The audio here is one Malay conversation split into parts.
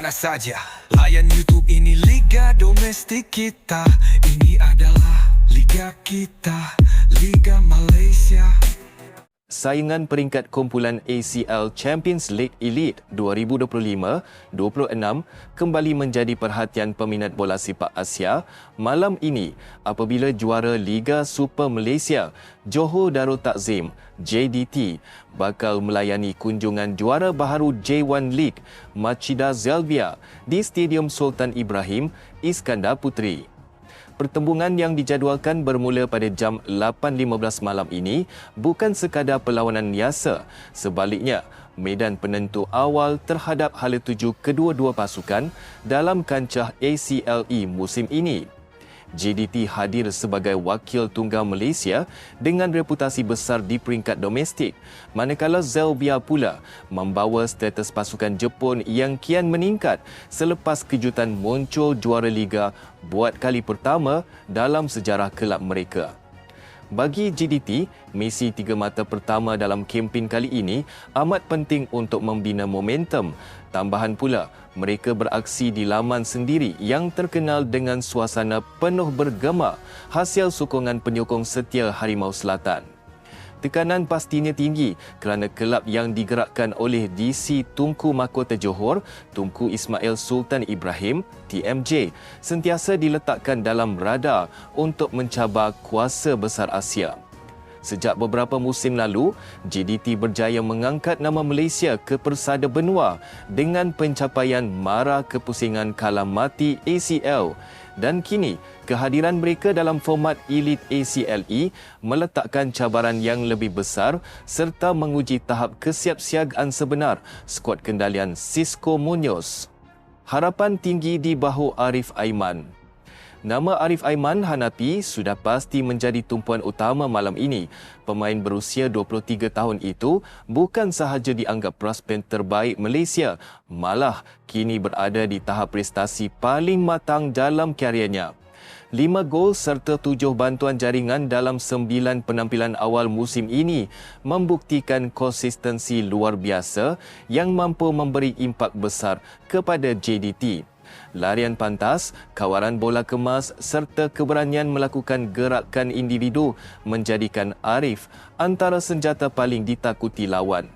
mana saja. Layan YouTube ini Liga Domestik kita. Ini adalah Liga kita. Liga Malaysia Saingan peringkat kumpulan ACL Champions League Elite 2025-26 kembali menjadi perhatian peminat bola sepak Asia malam ini apabila juara Liga Super Malaysia Johor Darul Takzim JDT bakal melayani kunjungan juara baharu J1 League Machida Zelvia di Stadium Sultan Ibrahim Iskandar Puteri. Pertembungan yang dijadualkan bermula pada jam 8.15 malam ini bukan sekadar perlawanan biasa. Sebaliknya, medan penentu awal terhadap hala tuju kedua-dua pasukan dalam kancah ACLE musim ini. JDT hadir sebagai wakil tunggal Malaysia dengan reputasi besar di peringkat domestik, manakala Zelbia pula membawa status pasukan Jepun yang kian meningkat selepas kejutan muncul juara liga buat kali pertama dalam sejarah kelab mereka. Bagi GDT, misi tiga mata pertama dalam kempen kali ini amat penting untuk membina momentum. Tambahan pula, mereka beraksi di laman sendiri yang terkenal dengan suasana penuh bergema hasil sokongan penyokong setia Harimau Selatan. Tekanan pastinya tinggi kerana kelab yang digerakkan oleh DC Tunku Mahkota Johor, Tunku Ismail Sultan Ibrahim, TMJ, sentiasa diletakkan dalam radar untuk mencabar kuasa besar Asia. Sejak beberapa musim lalu, JDT berjaya mengangkat nama Malaysia ke persada benua dengan pencapaian mara kepusingan kalah mati ACL dan kini kehadiran mereka dalam format Elite ACLE meletakkan cabaran yang lebih besar serta menguji tahap kesiapsiagaan sebenar skuad kendalian Cisco Munoz. Harapan tinggi di bahu Arif Aiman. Nama Arif Aiman Hanapi sudah pasti menjadi tumpuan utama malam ini. Pemain berusia 23 tahun itu bukan sahaja dianggap prospek terbaik Malaysia, malah kini berada di tahap prestasi paling matang dalam kariernya. Lima gol serta tujuh bantuan jaringan dalam sembilan penampilan awal musim ini membuktikan konsistensi luar biasa yang mampu memberi impak besar kepada JDT larian pantas, kawaran bola kemas serta keberanian melakukan gerakan individu menjadikan Arif antara senjata paling ditakuti lawan.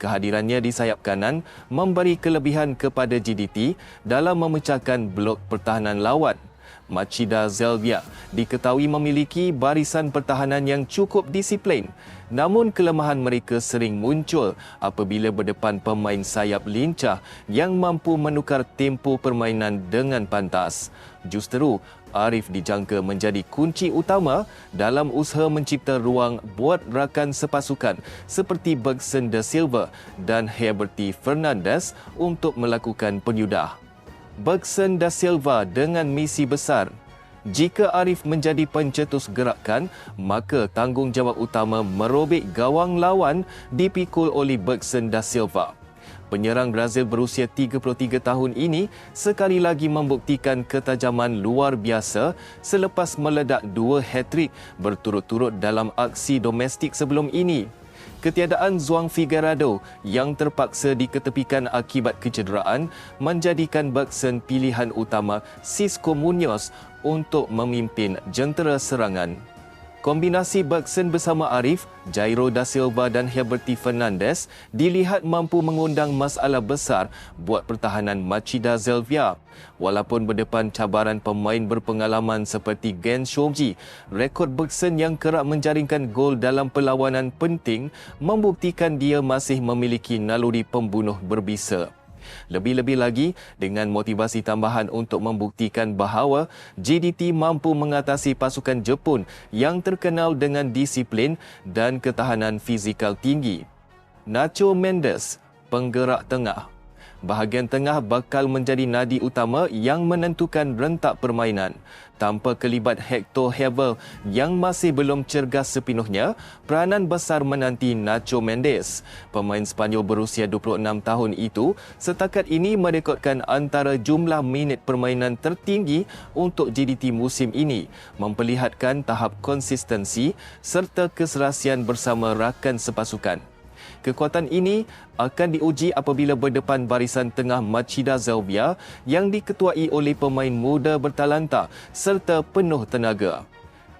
Kehadirannya di sayap kanan memberi kelebihan kepada GDT dalam memecahkan blok pertahanan lawan. Machida Zelvia diketahui memiliki barisan pertahanan yang cukup disiplin namun kelemahan mereka sering muncul apabila berdepan pemain sayap lincah yang mampu menukar tempo permainan dengan pantas. Justeru, Arif dijangka menjadi kunci utama dalam usaha mencipta ruang buat rakan sepasukan seperti Bergson De Silva dan Herberty Fernandez untuk melakukan penyudah. Bergson Da Silva dengan misi besar. Jika Arif menjadi pencetus gerakan, maka tanggungjawab utama merobek gawang lawan dipikul oleh Bergson Da Silva. Penyerang Brazil berusia 33 tahun ini sekali lagi membuktikan ketajaman luar biasa selepas meledak dua hat-trick berturut-turut dalam aksi domestik sebelum ini ketiadaan Zuang Figueredo yang terpaksa diketepikan akibat kecederaan menjadikan Bergson pilihan utama Cisco Munoz untuk memimpin jentera serangan. Kombinasi Bergson bersama Arif, Jairo da Silva dan Herberty Fernandez dilihat mampu mengundang masalah besar buat pertahanan Machida Zelvia. Walaupun berdepan cabaran pemain berpengalaman seperti Gen Shomji, rekod Bergson yang kerap menjaringkan gol dalam perlawanan penting membuktikan dia masih memiliki naluri pembunuh berbisa. Lebih-lebih lagi dengan motivasi tambahan untuk membuktikan bahawa JDT mampu mengatasi pasukan Jepun yang terkenal dengan disiplin dan ketahanan fizikal tinggi. Nacho Mendes, penggerak tengah bahagian tengah bakal menjadi nadi utama yang menentukan rentak permainan. Tanpa kelibat Hector Hevel yang masih belum cergas sepenuhnya, peranan besar menanti Nacho Mendes. Pemain Spanyol berusia 26 tahun itu setakat ini merekodkan antara jumlah minit permainan tertinggi untuk JDT musim ini, memperlihatkan tahap konsistensi serta keserasian bersama rakan sepasukan. Kekuatan ini akan diuji apabila berdepan barisan tengah Machida Zelvia yang diketuai oleh pemain muda bertalanta serta penuh tenaga.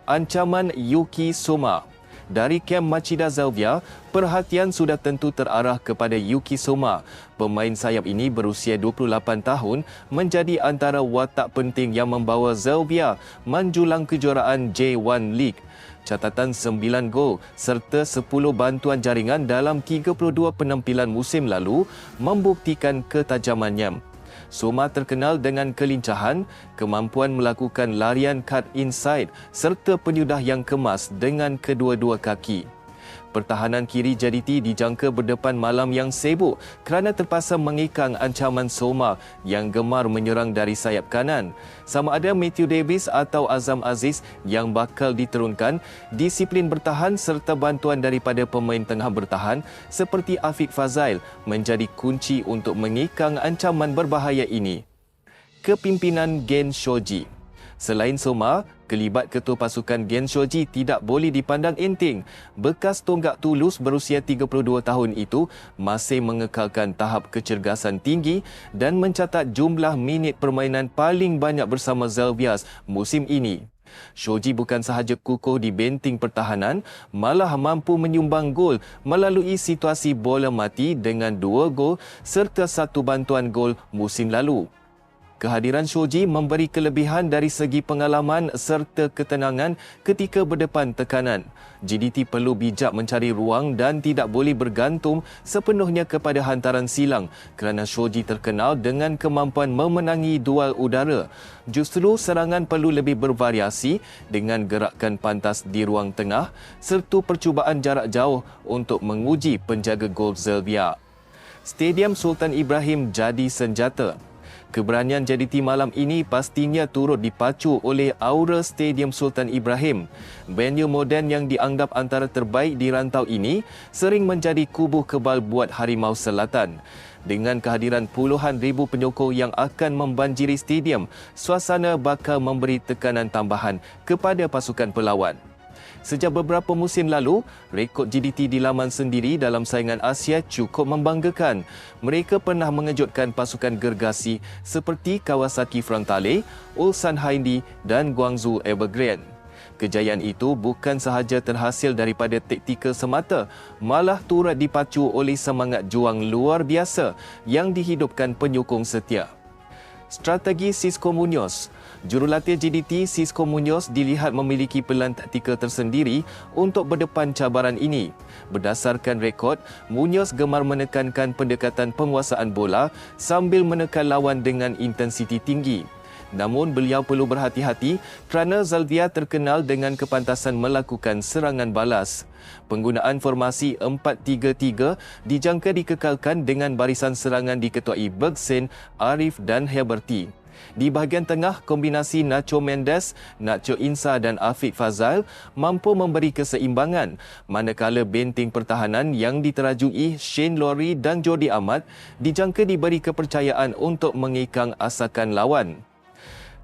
Ancaman Yuki Soma dari kem Machida Zelvia, perhatian sudah tentu terarah kepada Yuki Soma. Pemain sayap ini berusia 28 tahun menjadi antara watak penting yang membawa Zelvia menjulang kejuaraan J1 League. Catatan 9 gol serta 10 bantuan jaringan dalam 32 penampilan musim lalu membuktikan ketajamannya. Soma terkenal dengan kelincahan, kemampuan melakukan larian cut inside serta penyudah yang kemas dengan kedua-dua kaki. Pertahanan kiri JDT dijangka berdepan malam yang sibuk kerana terpaksa mengikang ancaman Soma yang gemar menyerang dari sayap kanan. Sama ada Matthew Davis atau Azam Aziz yang bakal diturunkan, disiplin bertahan serta bantuan daripada pemain tengah bertahan seperti Afiq Fazail menjadi kunci untuk mengikang ancaman berbahaya ini. Kepimpinan Gen Shoji Selain Soma, kelibat ketua pasukan Gen Shoji tidak boleh dipandang enteng. Bekas tonggak tulus berusia 32 tahun itu masih mengekalkan tahap kecergasan tinggi dan mencatat jumlah minit permainan paling banyak bersama Zelvias musim ini. Shoji bukan sahaja kukuh di benting pertahanan, malah mampu menyumbang gol melalui situasi bola mati dengan dua gol serta satu bantuan gol musim lalu. Kehadiran Shoji memberi kelebihan dari segi pengalaman serta ketenangan ketika berdepan tekanan. GDT perlu bijak mencari ruang dan tidak boleh bergantung sepenuhnya kepada hantaran silang kerana Shoji terkenal dengan kemampuan memenangi dual udara. Justru serangan perlu lebih bervariasi dengan gerakan pantas di ruang tengah serta percubaan jarak jauh untuk menguji penjaga gol Zelvia. Stadium Sultan Ibrahim jadi senjata. Keberanian JDT malam ini pastinya turut dipacu oleh aura Stadium Sultan Ibrahim. Venue moden yang dianggap antara terbaik di rantau ini sering menjadi kubu kebal buat Harimau Selatan. Dengan kehadiran puluhan ribu penyokong yang akan membanjiri stadium, suasana bakal memberi tekanan tambahan kepada pasukan pelawan. Sejak beberapa musim lalu, rekod GDT di laman sendiri dalam saingan Asia cukup membanggakan. Mereka pernah mengejutkan pasukan gergasi seperti Kawasaki Frontale, Ulsan Hyundai dan Guangzhou Evergrande. Kejayaan itu bukan sahaja terhasil daripada taktikal semata, malah turut dipacu oleh semangat juang luar biasa yang dihidupkan penyokong setia. Strategi Cisco Munoz Jurulatih GDT Cisco Munoz dilihat memiliki pelan taktikal tersendiri untuk berdepan cabaran ini. Berdasarkan rekod, Munoz gemar menekankan pendekatan penguasaan bola sambil menekan lawan dengan intensiti tinggi. Namun beliau perlu berhati-hati kerana Zalvia terkenal dengan kepantasan melakukan serangan balas. Penggunaan formasi 4-3-3 dijangka dikekalkan dengan barisan serangan diketuai Bergsen, Arif dan Heberti. Di bahagian tengah, kombinasi Nacho Mendes, Nacho Insa dan Afiq Fazal mampu memberi keseimbangan manakala benting pertahanan yang diterajui Shane Lowry dan Jody Ahmad dijangka diberi kepercayaan untuk mengikang asakan lawan.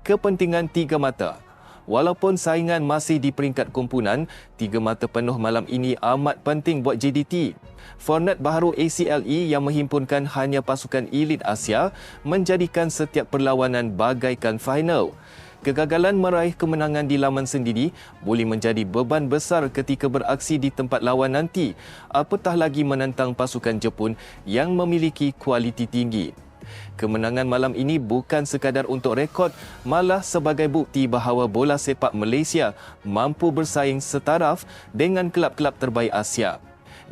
Kepentingan tiga mata Walaupun saingan masih di peringkat kumpulan, tiga mata penuh malam ini amat penting buat JDT. Format baharu ACLE yang menghimpunkan hanya pasukan elit Asia menjadikan setiap perlawanan bagaikan final. Kegagalan meraih kemenangan di laman sendiri boleh menjadi beban besar ketika beraksi di tempat lawan nanti, apatah lagi menentang pasukan Jepun yang memiliki kualiti tinggi. Kemenangan malam ini bukan sekadar untuk rekod, malah sebagai bukti bahawa bola sepak Malaysia mampu bersaing setaraf dengan kelab-kelab terbaik Asia.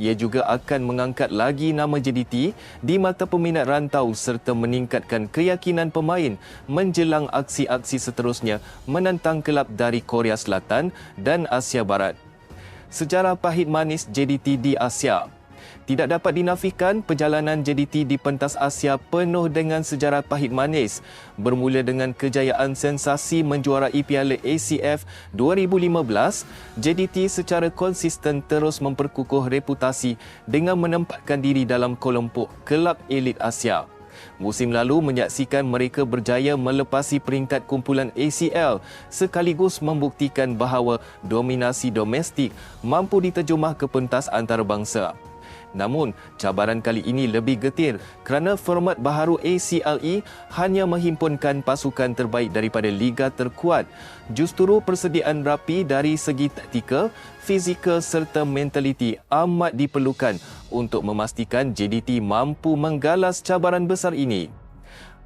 Ia juga akan mengangkat lagi nama JDT di mata peminat rantau serta meningkatkan keyakinan pemain menjelang aksi-aksi seterusnya menentang kelab dari Korea Selatan dan Asia Barat. Sejarah pahit manis JDT di Asia tidak dapat dinafikan perjalanan JDT di pentas Asia penuh dengan sejarah pahit manis. Bermula dengan kejayaan sensasi menjuarai Piala ACF 2015, JDT secara konsisten terus memperkukuh reputasi dengan menempatkan diri dalam kelompok kelab elit Asia. Musim lalu menyaksikan mereka berjaya melepasi peringkat kumpulan ACL sekaligus membuktikan bahawa dominasi domestik mampu diterjemah ke pentas antarabangsa. Namun, cabaran kali ini lebih getir kerana format baharu ACLE hanya menghimpunkan pasukan terbaik daripada liga terkuat. Justru persediaan rapi dari segi taktikal, fizikal serta mentaliti amat diperlukan untuk memastikan JDT mampu menggalas cabaran besar ini.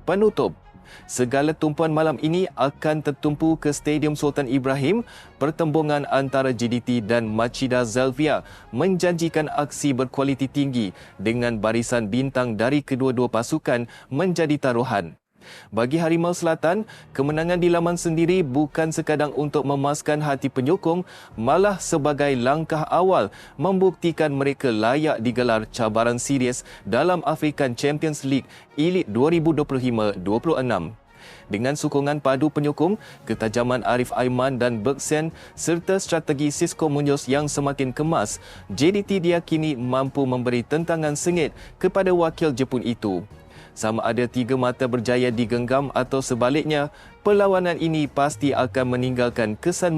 Penutup Segala tumpuan malam ini akan tertumpu ke Stadium Sultan Ibrahim. Pertembungan antara JDT dan Machida Zelvia menjanjikan aksi berkualiti tinggi dengan barisan bintang dari kedua-dua pasukan menjadi taruhan. Bagi Harimau Selatan, kemenangan di laman sendiri bukan sekadang untuk memaskan hati penyokong, malah sebagai langkah awal membuktikan mereka layak digelar cabaran serius dalam African Champions League Elite 2025-26. Dengan sokongan padu penyokong, ketajaman Arif Aiman dan Bergsen serta strategi Cisco Munoz yang semakin kemas, JDT diyakini mampu memberi tentangan sengit kepada wakil Jepun itu sama ada tiga mata berjaya digenggam atau sebaliknya, perlawanan ini pasti akan meninggalkan kesan